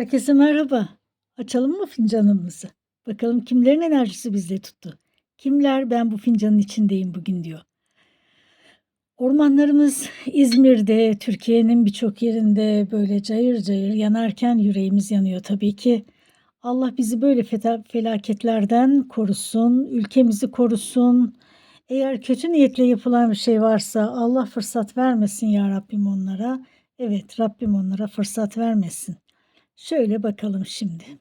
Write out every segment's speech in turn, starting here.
Herkese merhaba. Açalım mı fincanımızı? Bakalım kimlerin enerjisi bizde tuttu? Kimler ben bu fincanın içindeyim bugün diyor. Ormanlarımız İzmir'de, Türkiye'nin birçok yerinde böyle cayır cayır yanarken yüreğimiz yanıyor tabii ki. Allah bizi böyle felaketlerden korusun, ülkemizi korusun. Eğer kötü niyetle yapılan bir şey varsa Allah fırsat vermesin ya Rabbim onlara. Evet Rabbim onlara fırsat vermesin. Şöyle bakalım şimdi.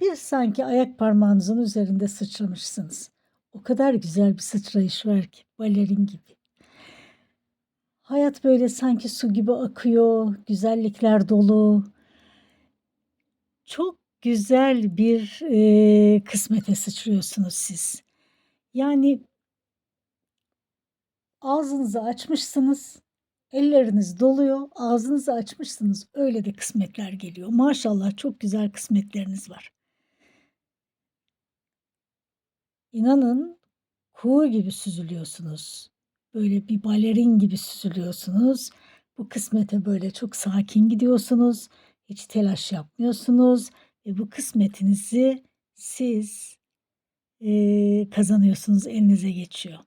Bir sanki ayak parmağınızın üzerinde sıçramışsınız. O kadar güzel bir sıçrayış var ki balerin gibi. Hayat böyle sanki su gibi akıyor, güzellikler dolu. Çok güzel bir e, kısmete sıçrıyorsunuz siz. Yani ağzınızı açmışsınız, elleriniz doluyor, ağzınızı açmışsınız. Öyle de kısmetler geliyor. Maşallah çok güzel kısmetleriniz var. İnanın kuğu gibi süzülüyorsunuz. Böyle bir balerin gibi süzülüyorsunuz. Bu kısmete böyle çok sakin gidiyorsunuz. Hiç telaş yapmıyorsunuz. Ve bu kısmetinizi siz e, kazanıyorsunuz, elinize geçiyor.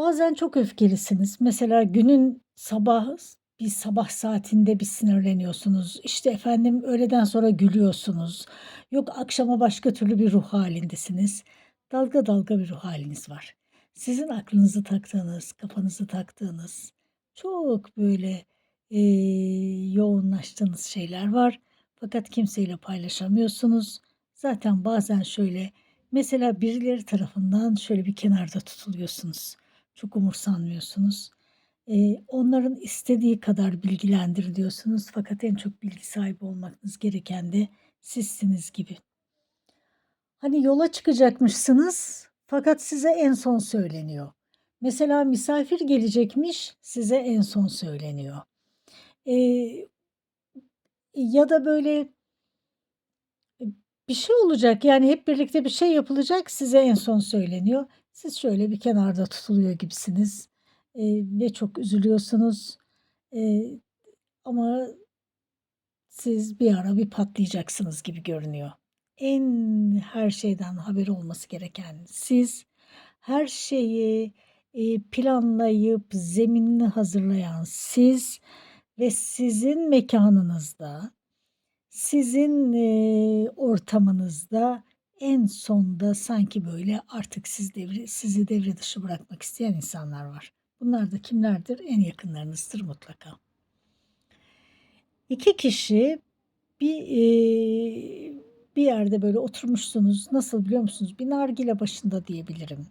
Bazen çok öfkelisiniz. Mesela günün sabah bir sabah saatinde bir sinirleniyorsunuz. İşte efendim öğleden sonra gülüyorsunuz. Yok akşama başka türlü bir ruh halindesiniz. Dalga dalga bir ruh haliniz var. Sizin aklınızı taktığınız, kafanızı taktığınız çok böyle e, yoğunlaştığınız şeyler var. Fakat kimseyle paylaşamıyorsunuz. Zaten bazen şöyle mesela birileri tarafından şöyle bir kenarda tutuluyorsunuz. Çok umursanmıyorsunuz. Ee, onların istediği kadar bilgilendir diyorsunuz fakat en çok bilgi sahibi olmanız gereken de sizsiniz gibi. Hani yola çıkacakmışsınız fakat size en son söyleniyor. Mesela misafir gelecekmiş size en son söyleniyor. Ee, ya da böyle bir şey olacak yani hep birlikte bir şey yapılacak size en son söyleniyor. Siz şöyle bir kenarda tutuluyor gibisiniz e, ve çok üzülüyorsunuz. E, ama siz bir ara bir patlayacaksınız gibi görünüyor. En her şeyden haberi olması gereken siz her şeyi planlayıp zeminini hazırlayan siz ve sizin mekanınızda sizin ortamınızda en sonda sanki böyle artık siz devre, sizi devre dışı bırakmak isteyen insanlar var. Bunlar da kimlerdir? En yakınlarınızdır mutlaka. İki kişi bir e, bir yerde böyle oturmuşsunuz. Nasıl biliyor musunuz? Bir nargile başında diyebilirim.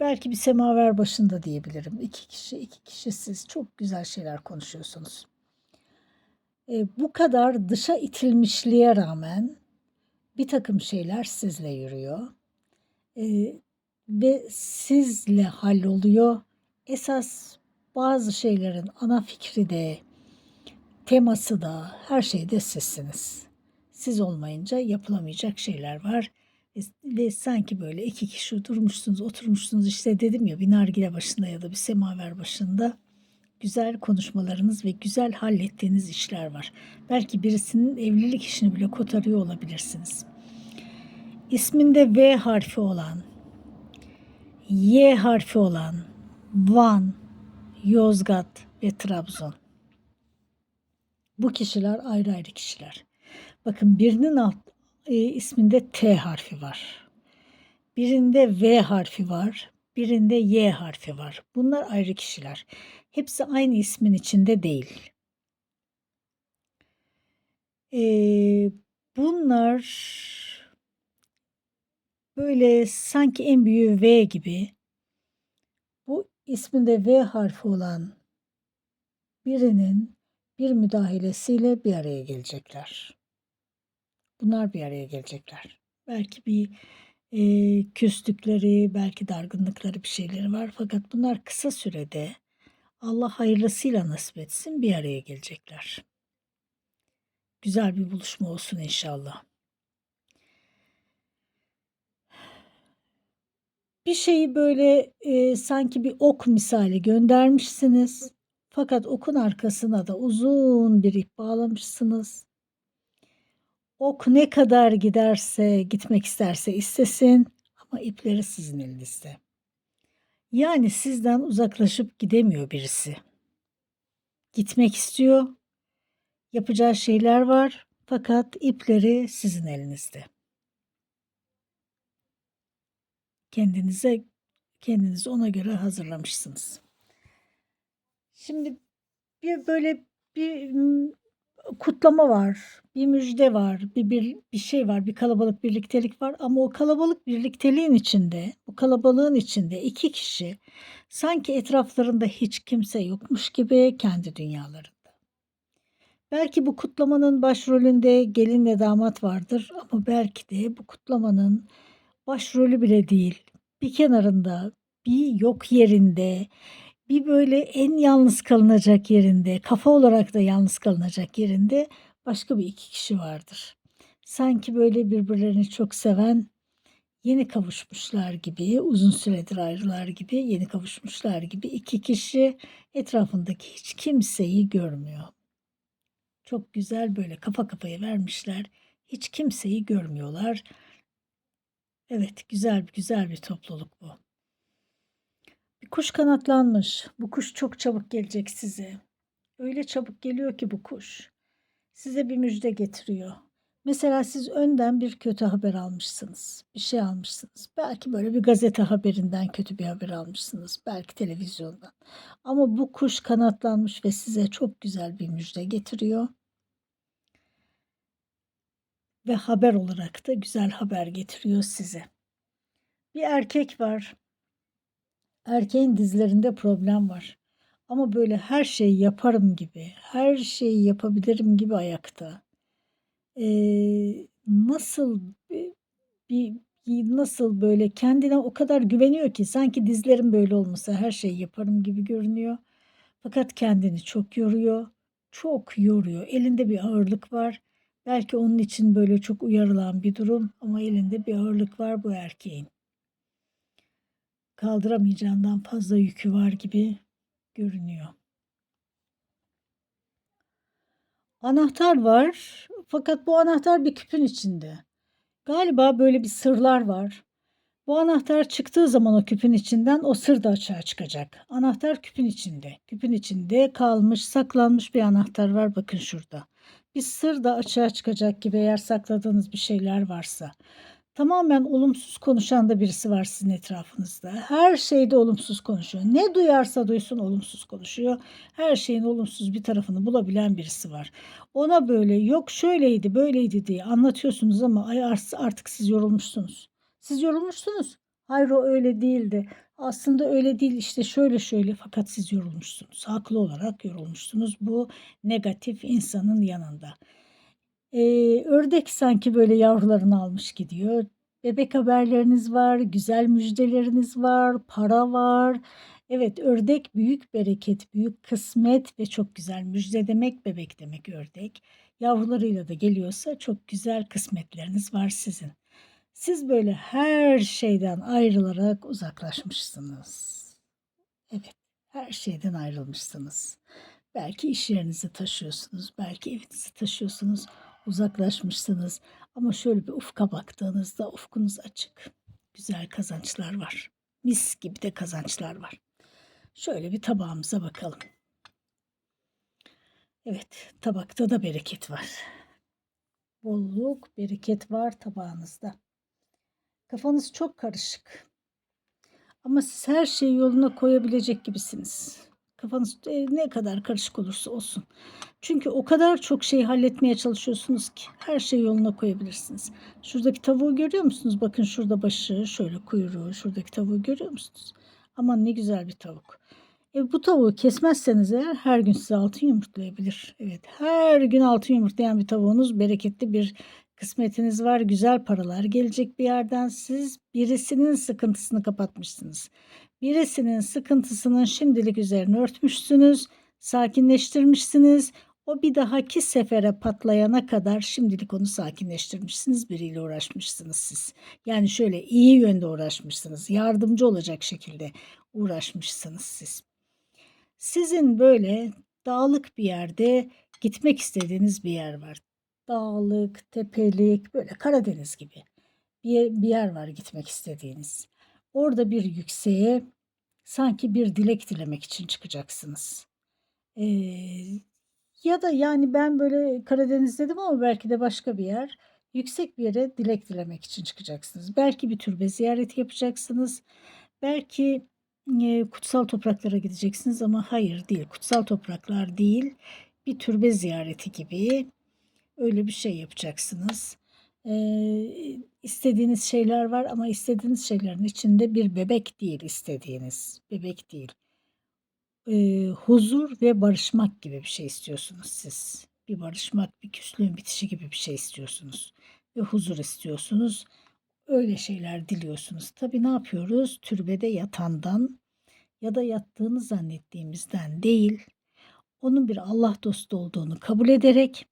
Belki bir semaver başında diyebilirim. İki kişi, iki kişi siz çok güzel şeyler konuşuyorsunuz. E, bu kadar dışa itilmişliğe rağmen bir takım şeyler sizle yürüyor. E, ve sizle halloluyor. Esas bazı şeylerin ana fikri de, teması da, her şeyde sizsiniz. Siz olmayınca yapılamayacak şeyler var. Ve, ve sanki böyle iki kişi durmuşsunuz, oturmuşsunuz işte dedim ya bir nargile başında ya da bir semaver başında güzel konuşmalarınız ve güzel hallettiğiniz işler var. Belki birisinin evlilik işini bile kotarıyor olabilirsiniz. İsminde V harfi olan, Y harfi olan Van, Yozgat ve Trabzon. Bu kişiler ayrı ayrı kişiler. Bakın birinin alt, e, isminde T harfi var. Birinde V harfi var. Birinde Y harfi var. Bunlar ayrı kişiler. Hepsi aynı ismin içinde değil. Ee, bunlar böyle sanki en büyüğü V gibi. Bu isminde V harfi olan birinin bir müdahalesiyle bir araya gelecekler. Bunlar bir araya gelecekler. Belki bir e, küslükleri, belki dargınlıkları bir şeyleri var. Fakat bunlar kısa sürede Allah hayırlısıyla nasip etsin bir araya gelecekler. Güzel bir buluşma olsun inşallah. Bir şeyi böyle e, sanki bir ok misali göndermişsiniz. Fakat okun arkasına da uzun bir ip bağlamışsınız. Ok ne kadar giderse, gitmek isterse istesin ama ipleri sizin elinizde. Yani sizden uzaklaşıp gidemiyor birisi. Gitmek istiyor. Yapacağı şeyler var fakat ipleri sizin elinizde. Kendinize kendinizi ona göre hazırlamışsınız. Şimdi bir böyle bir kutlama var, bir müjde var, bir, bir bir şey var, bir kalabalık birliktelik var ama o kalabalık birlikteliğin içinde, bu kalabalığın içinde iki kişi sanki etraflarında hiç kimse yokmuş gibi kendi dünyalarında. Belki bu kutlamanın başrolünde gelinle damat vardır ama belki de bu kutlamanın başrolü bile değil. Bir kenarında, bir yok yerinde, bir böyle en yalnız kalınacak yerinde, kafa olarak da yalnız kalınacak yerinde başka bir iki kişi vardır. Sanki böyle birbirlerini çok seven, yeni kavuşmuşlar gibi, uzun süredir ayrılar gibi, yeni kavuşmuşlar gibi iki kişi etrafındaki hiç kimseyi görmüyor. Çok güzel böyle kafa kafaya vermişler. Hiç kimseyi görmüyorlar. Evet, güzel güzel bir topluluk bu. Bir kuş kanatlanmış. Bu kuş çok çabuk gelecek size. Öyle çabuk geliyor ki bu kuş. Size bir müjde getiriyor. Mesela siz önden bir kötü haber almışsınız. Bir şey almışsınız. Belki böyle bir gazete haberinden kötü bir haber almışsınız. Belki televizyondan. Ama bu kuş kanatlanmış ve size çok güzel bir müjde getiriyor. Ve haber olarak da güzel haber getiriyor size. Bir erkek var. Erkeğin dizlerinde problem var. Ama böyle her şeyi yaparım gibi, her şeyi yapabilirim gibi ayakta. Ee, nasıl bir, bir nasıl böyle kendine o kadar güveniyor ki sanki dizlerim böyle olmasa her şeyi yaparım gibi görünüyor. Fakat kendini çok yoruyor. Çok yoruyor. Elinde bir ağırlık var. Belki onun için böyle çok uyarılan bir durum ama elinde bir ağırlık var bu erkeğin kaldıramayacağından fazla yükü var gibi görünüyor. Anahtar var fakat bu anahtar bir küpün içinde. Galiba böyle bir sırlar var. Bu anahtar çıktığı zaman o küpün içinden o sır da açığa çıkacak. Anahtar küpün içinde. Küpün içinde kalmış, saklanmış bir anahtar var bakın şurada. Bir sır da açığa çıkacak gibi eğer sakladığınız bir şeyler varsa. Tamamen olumsuz konuşan da birisi var sizin etrafınızda. Her şeyde olumsuz konuşuyor. Ne duyarsa duysun olumsuz konuşuyor. Her şeyin olumsuz bir tarafını bulabilen birisi var. Ona böyle yok şöyleydi böyleydi diye anlatıyorsunuz ama ay artık siz yorulmuşsunuz. Siz yorulmuşsunuz. Hayır o öyle değildi. Aslında öyle değil işte şöyle şöyle fakat siz yorulmuşsunuz. Haklı olarak yorulmuşsunuz bu negatif insanın yanında. Eee, ördek sanki böyle yavrularını almış gidiyor. Bebek haberleriniz var, güzel müjdeleriniz var, para var. Evet, ördek büyük bereket, büyük kısmet ve çok güzel müjde demek, bebek demek ördek. Yavrularıyla da geliyorsa çok güzel kısmetleriniz var sizin. Siz böyle her şeyden ayrılarak uzaklaşmışsınız. Evet, her şeyden ayrılmışsınız. Belki iş yerinizi taşıyorsunuz, belki evinizi taşıyorsunuz uzaklaşmışsınız. Ama şöyle bir ufka baktığınızda ufkunuz açık. Güzel kazançlar var. Mis gibi de kazançlar var. Şöyle bir tabağımıza bakalım. Evet, tabakta da bereket var. Bolluk, bereket var tabağınızda. Kafanız çok karışık. Ama siz her şeyi yoluna koyabilecek gibisiniz. Kafanız e, ne kadar karışık olursa olsun. Çünkü o kadar çok şey halletmeye çalışıyorsunuz ki her şeyi yoluna koyabilirsiniz. Şuradaki tavuğu görüyor musunuz? Bakın şurada başı, şöyle kuyruğu, şuradaki tavuğu görüyor musunuz? Aman ne güzel bir tavuk. E, bu tavuğu kesmezseniz eğer her gün size altın yumurtlayabilir. Evet her gün altın yumurtlayan bir tavuğunuz bereketli bir kısmetiniz var. Güzel paralar gelecek bir yerden. Siz birisinin sıkıntısını kapatmışsınız. Birisinin sıkıntısının şimdilik üzerine örtmüşsünüz, sakinleştirmişsiniz. O bir dahaki sefere patlayana kadar şimdilik onu sakinleştirmişsiniz, biriyle uğraşmışsınız siz. Yani şöyle iyi yönde uğraşmışsınız, yardımcı olacak şekilde uğraşmışsınız siz. Sizin böyle dağlık bir yerde gitmek istediğiniz bir yer var. Dağlık, tepelik, böyle Karadeniz gibi bir yer, bir yer var gitmek istediğiniz. Orada bir yükseğe sanki bir dilek dilemek için çıkacaksınız. Ee, ya da yani ben böyle Karadeniz dedim ama belki de başka bir yer. Yüksek bir yere dilek dilemek için çıkacaksınız. Belki bir türbe ziyareti yapacaksınız. Belki e, kutsal topraklara gideceksiniz ama hayır değil. Kutsal topraklar değil. Bir türbe ziyareti gibi öyle bir şey yapacaksınız. Ee, istediğiniz şeyler var ama istediğiniz şeylerin içinde bir bebek değil istediğiniz. Bebek değil. Ee, huzur ve barışmak gibi bir şey istiyorsunuz siz. Bir barışmak, bir küslüğün bitişi gibi bir şey istiyorsunuz. Ve huzur istiyorsunuz. Öyle şeyler diliyorsunuz. Tabii ne yapıyoruz? Türbede yatandan ya da yattığını zannettiğimizden değil, onun bir Allah dostu olduğunu kabul ederek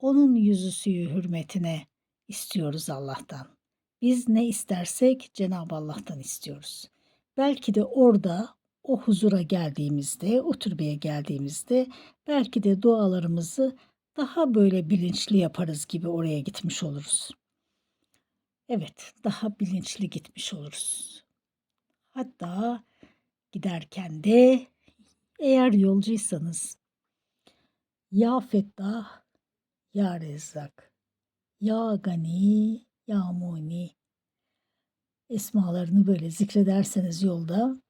onun yüzü suyu hürmetine istiyoruz Allah'tan. Biz ne istersek Cenab-ı Allah'tan istiyoruz. Belki de orada o huzura geldiğimizde, o türbeye geldiğimizde belki de dualarımızı daha böyle bilinçli yaparız gibi oraya gitmiş oluruz. Evet, daha bilinçli gitmiş oluruz. Hatta giderken de eğer yolcuysanız ya Fettah, ya Rezzak, ya Gani, ya Muni esmalarını böyle zikrederseniz yolda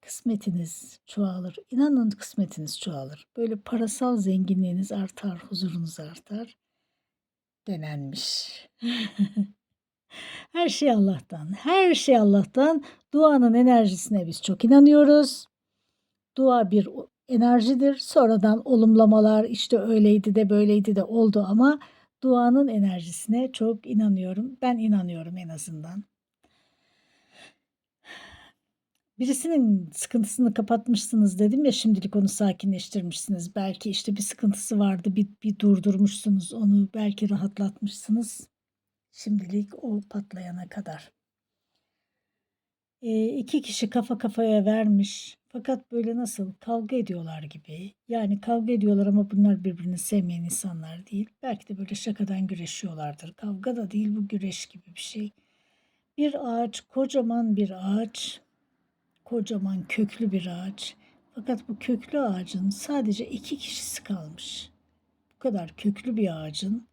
kısmetiniz çoğalır. İnanın kısmetiniz çoğalır. Böyle parasal zenginliğiniz artar, huzurunuz artar. Denenmiş. Her şey Allah'tan. Her şey Allah'tan. Duanın enerjisine biz çok inanıyoruz. Dua bir enerjidir. Sonradan olumlamalar işte öyleydi de böyleydi de oldu ama duanın enerjisine çok inanıyorum. Ben inanıyorum en azından. Birisinin sıkıntısını kapatmışsınız dedim ya şimdilik onu sakinleştirmişsiniz. Belki işte bir sıkıntısı vardı bir, bir durdurmuşsunuz onu belki rahatlatmışsınız. Şimdilik o patlayana kadar. E, iki kişi kafa kafaya vermiş. Fakat böyle nasıl kavga ediyorlar gibi. Yani kavga ediyorlar ama bunlar birbirini sevmeyen insanlar değil. Belki de böyle şakadan güreşiyorlardır. Kavga da değil bu güreş gibi bir şey. Bir ağaç, kocaman bir ağaç, kocaman köklü bir ağaç. Fakat bu köklü ağacın sadece iki kişisi kalmış. Bu kadar köklü bir ağacın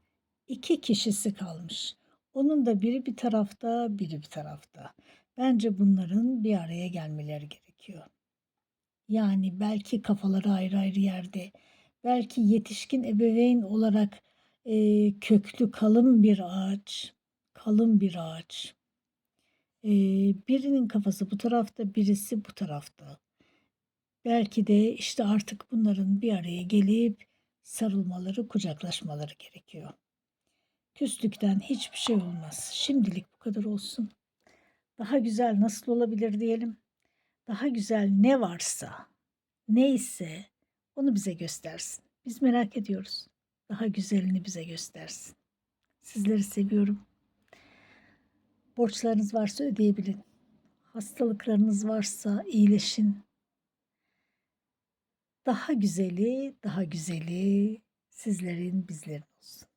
iki kişisi kalmış. Onun da biri bir tarafta, biri bir tarafta. Bence bunların bir araya gelmeleri gerekiyor. Yani belki kafaları ayrı ayrı yerde, belki yetişkin ebeveyn olarak e, köklü kalın bir ağaç, kalın bir ağaç. E, birinin kafası bu tarafta, birisi bu tarafta. Belki de işte artık bunların bir araya gelip sarılmaları, kucaklaşmaları gerekiyor. Küslükten hiçbir şey olmaz. Şimdilik bu kadar olsun. Daha güzel nasıl olabilir diyelim. Daha güzel ne varsa, neyse onu bize göstersin. Biz merak ediyoruz. Daha güzelini bize göstersin. Sizleri seviyorum. Borçlarınız varsa ödeyebilin. Hastalıklarınız varsa iyileşin. Daha güzeli, daha güzeli sizlerin bizlerin olsun.